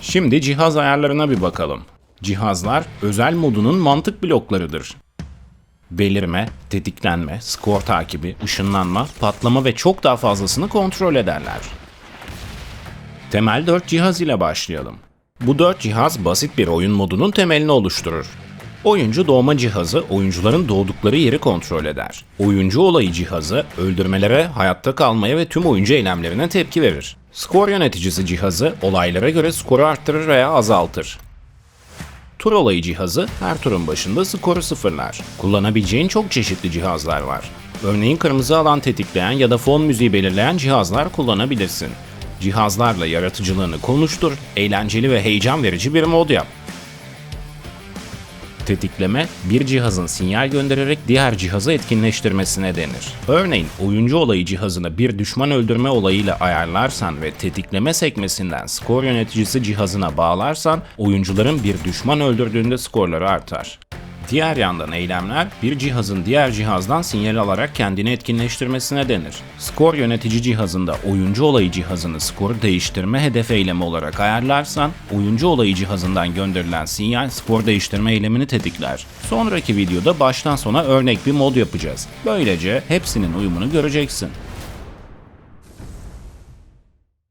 Şimdi cihaz ayarlarına bir bakalım. Cihazlar özel modunun mantık bloklarıdır. Belirme, tetiklenme, skor takibi, ışınlanma, patlama ve çok daha fazlasını kontrol ederler. Temel 4 cihaz ile başlayalım. Bu 4 cihaz basit bir oyun modunun temelini oluşturur. Oyuncu doğma cihazı oyuncuların doğdukları yeri kontrol eder. Oyuncu olayı cihazı öldürmelere, hayatta kalmaya ve tüm oyuncu eylemlerine tepki verir. Skor yöneticisi cihazı olaylara göre skoru arttırır veya azaltır. Tur olayı cihazı her turun başında skoru sıfırlar. Kullanabileceğin çok çeşitli cihazlar var. Örneğin kırmızı alan tetikleyen ya da fon müziği belirleyen cihazlar kullanabilirsin. Cihazlarla yaratıcılığını konuştur, eğlenceli ve heyecan verici bir mod yap. Tetikleme, bir cihazın sinyal göndererek diğer cihazı etkinleştirmesine denir. Örneğin oyuncu olayı cihazını bir düşman öldürme olayıyla ayarlarsan ve tetikleme sekmesinden skor yöneticisi cihazına bağlarsan oyuncuların bir düşman öldürdüğünde skorları artar. Diğer yandan eylemler bir cihazın diğer cihazdan sinyal alarak kendini etkinleştirmesine denir. Skor yönetici cihazında oyuncu olayı cihazını skoru değiştirme hedef eylemi olarak ayarlarsan oyuncu olayı cihazından gönderilen sinyal skor değiştirme eylemini tetikler. Sonraki videoda baştan sona örnek bir mod yapacağız. Böylece hepsinin uyumunu göreceksin.